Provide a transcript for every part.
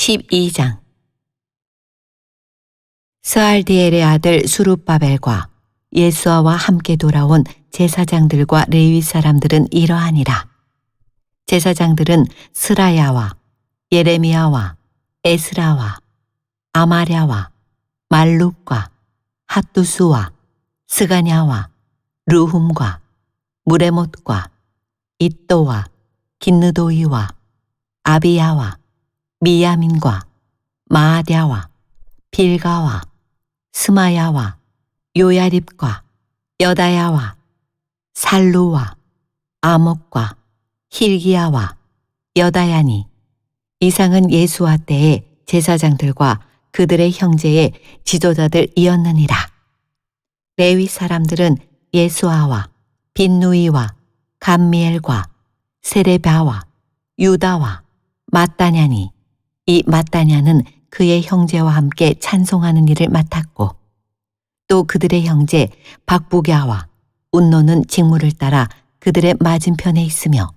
12장 스알디엘의 아들 수룹바벨과 예수아와 함께 돌아온 제사장들과 레위 사람들은 이러하니라. 제사장들은 스라야와 예레미야와 에스라와 아마랴와 말룩과 핫두스와 스가냐와 루훔과 무레못과 이또와 긴느도이와 아비야와 미야민과 마아랴와 빌가와 스마야와 요야립과 여다야와 살루와 아목과 힐기야와 여다야니 이상은 예수와 때의 제사장들과 그들의 형제의 지도자들이었느니라. 레위 사람들은 예수아와 빈누이와 감미엘과 세레바와 유다와 마따냐니 이 마따냐는 그의 형제와 함께 찬송하는 일을 맡았고 또 그들의 형제 박부갸와 운노는 직무를 따라 그들의 맞은편에 있으며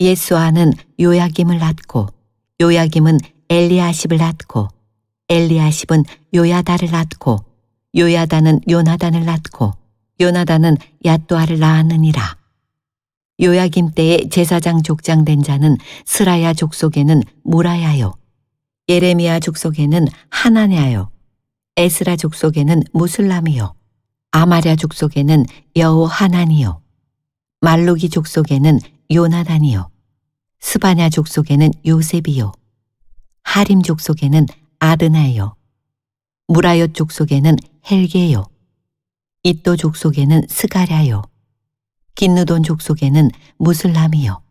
예수아는 요야김을 낳고 요야김은 엘리아십을 낳고 엘리아십은 요야다를 낳고 요야다는 요나단을 낳고 요나단은 야또아를 낳았느니라. 요야김 때에 제사장 족장 된 자는 스라야 족속에는 무라야요. 예레미야 족속에는 하나냐요. 에스라 족속에는 무슬람이요. 아마랴 족속에는 여호 하나니요. 말루기 족속에는 요나단이요. 스바냐 족속에는 요셉이요. 하림 족속에는 아드나요. 무라요 족속에는 헬게요. 이또 족속에는 스가랴요. 긴느돈 족속에는 무슬람이요.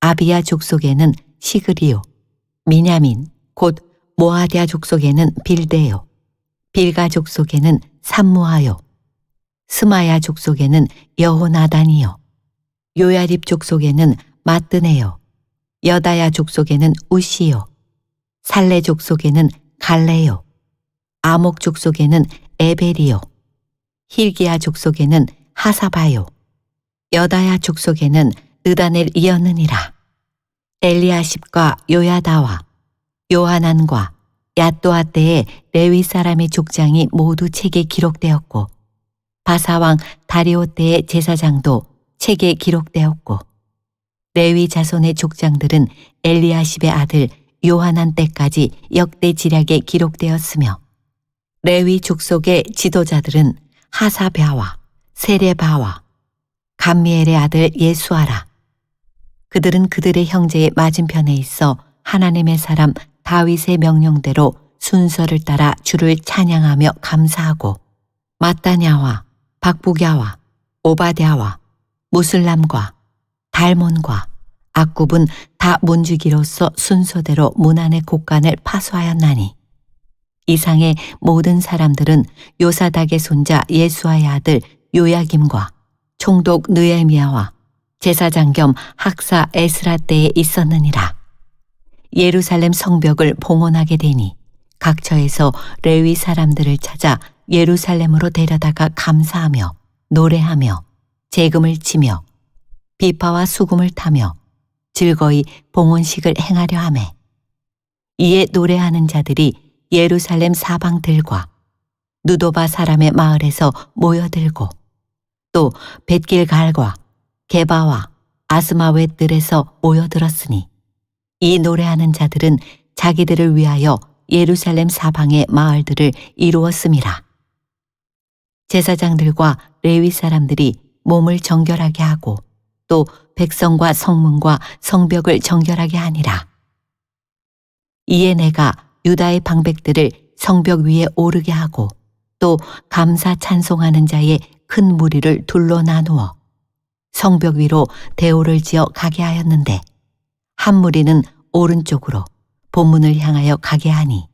아비야 족속에는 시그리요. 미냐민 곧 모아디아 족속에는 빌데요. 빌가 족속에는 삼무하요. 스마야 족속에는 여호나단이요. 요야립 족속에는 마뜨네요. 여다야 족속에는 우시요. 살레 족속에는 갈레요. 아목 족속에는 에벨이요. 힐기야 족속에는 하사바요. 여다야 족속에는 느다넬이었느니라. 엘리아십과 요야다와 요하난과 야또아 때의 레위 사람의 족장이 모두 책에 기록되었고 바사왕 다리오 때의 제사장도 책에 기록되었고 레위 자손의 족장들은 엘리아십의 아들 요하난 때까지 역대 지략에 기록되었으며 레위 족속의 지도자들은 하사랴와 세레바와 감미엘의 아들 예수아라. 그들은 그들의 형제의 맞은편에 있어 하나님의 사람 다윗의 명령대로 순서를 따라 주를 찬양하며 감사하고 마따냐와 박부갸와 오바댜와 무슬람과 달몬과 악굽은 다 문주기로서 순서대로 문안의 곡간을 파수하였나니 이상의 모든 사람들은 요사닥의 손자 예수아의 아들 요야김과 총독 느에미아와 제사장 겸 학사 에스라 때에 있었느니라. 예루살렘 성벽을 봉헌하게 되니 각처에서 레위 사람들을 찾아 예루살렘으로 데려다가 감사하며 노래하며 재금을 치며 비파와 수금을 타며 즐거이 봉헌식을 행하려 하매 이에 노래하는 자들이 예루살렘 사방들과 누도바 사람의 마을에서 모여들고 또 벳길갈과 게바와 아스마웻들에서 모여들었으니 이 노래하는 자들은 자기들을 위하여 예루살렘 사방의 마을들을 이루었음이라. 제사장들과 레위 사람들이 몸을 정결하게 하고 또 백성과 성문과 성벽을 정결하게 하니라. 이에 내가 유다의 방백들을 성벽 위에 오르게 하고 또 감사 찬송하는 자의 큰 무리를 둘러 나누어 성벽 위로 대오를 지어 가게 하였는데 한 무리는 오른쪽으로 본문을 향하여 가게 하니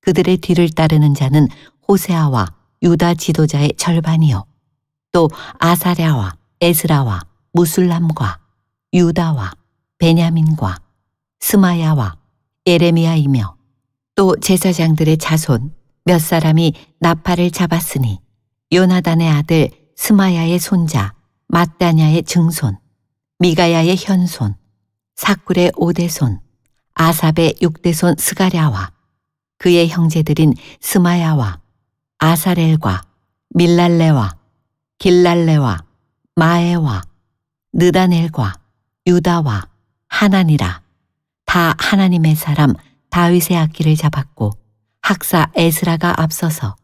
그들의 뒤를 따르는 자는 호세아와 유다 지도자의 절반이요. 또 아사랴와 에스라와 무술람과 유다와 베냐민과 스마야와 예레미야이며 또 제사장들의 자손 몇 사람이 나팔을 잡았으니 요나단의 아들 스마야의 손자 마따냐의 증손 미가야의 현손 사꿀의 오대손 아삽의 육대손 스가랴와 그의 형제들인 스마야와 아사렐과 밀랄레와 길랄레와 마에와 느다넬과 유다와 하나니라. 다 하나님의 사람 다윗의 악기를 잡았고 학사 에스라가 앞서서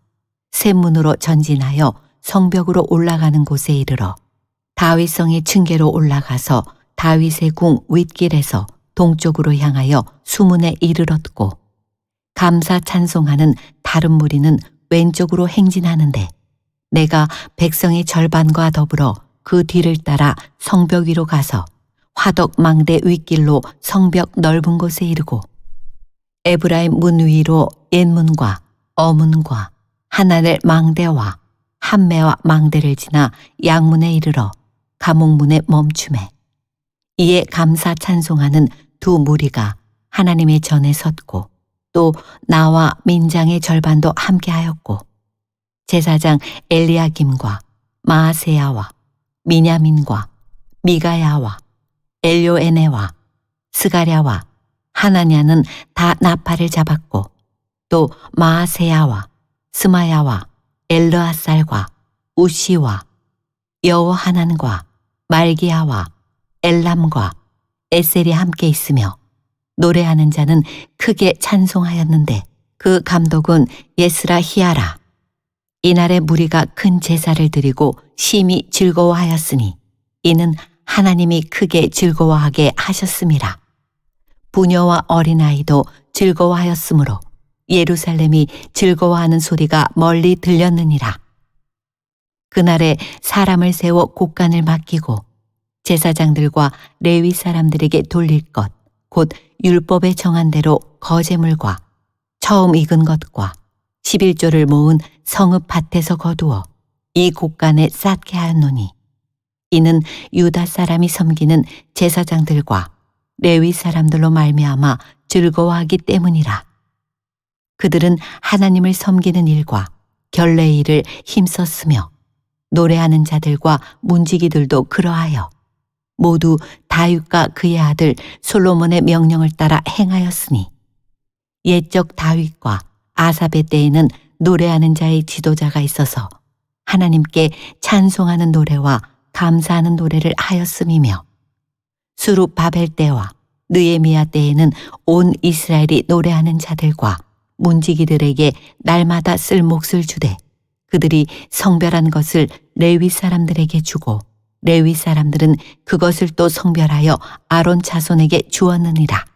샘문으로 전진하여 성벽으로 올라가는 곳에 이르러 다윗성의 층계로 올라가서 다윗의 궁 윗길에서 동쪽으로 향하여 수문에 이르렀고 감사 찬송하는 다른 무리는 왼쪽으로 행진하는데 내가 백성의 절반과 더불어 그 뒤를 따라 성벽 위로 가서 화덕 망대 윗길로 성벽 넓은 곳에 이르고 에브라임 문 위로 옛문과 어문과 하나넬 망대와 한매와 망대를 지나 양문에 이르러 감옥문에 멈춤에 이에 감사 찬송하는 두 무리가 하나님의 전에 섰고 또 나와 민장의 절반도 함께하였고 제사장 엘리야김과 마아세야와 미냐민과 미가야와 엘요에네와 스가랴와 하나냐는 다 나팔을 잡았고 또 마아세야와 스마야와 엘르아살과 우시와 여호하난과 말기야와 엘람과 에셀이 함께 있으며 노래하는 자는 크게 찬송하였는데 그 감독은 예스라 히아라. 이날에 무리가 큰 제사를 드리고 심히 즐거워하였으니 이는 하나님이 크게 즐거워하게 하셨음이라. 부녀와 어린아이도 즐거워하였으므로 예루살렘이 즐거워하는 소리가 멀리 들렸느니라 그날에 사람을 세워 곡간을 맡기고 제사장들과 레위 사람들에게 돌릴 것, 곧 율법에 정한 대로 거제물과 처음 익은 것과 11조를 모은 성읍 밭에서 거두어 이 곡간에 쌓게 하였노니 이는 유다 사람이 섬기는 제사장들과 레위 사람들로 말미암아 즐거워하기 때문이라. 그들은 하나님을 섬기는 일과 결례 일을 힘썼으며 노래하는 자들과 문지기들도 그러하여 모두 다윗과 그의 아들 솔로몬의 명령을 따라 행하였으니 옛적 다윗과 아삽의 때에는 노래하는 자의 지도자가 있어서 하나님께 찬송하는 노래와 감사하는 노래를 하였음이며 수루 바벨 때와 느에미야 때에는 온 이스라엘이 노래하는 자들과 문지기들에게 날마다 쓸 몫을 주되 그들이 성별한 것을 레위 사람들에게 주고 레위 사람들은 그것을 또 성별하여 아론 자손에게 주었느니라.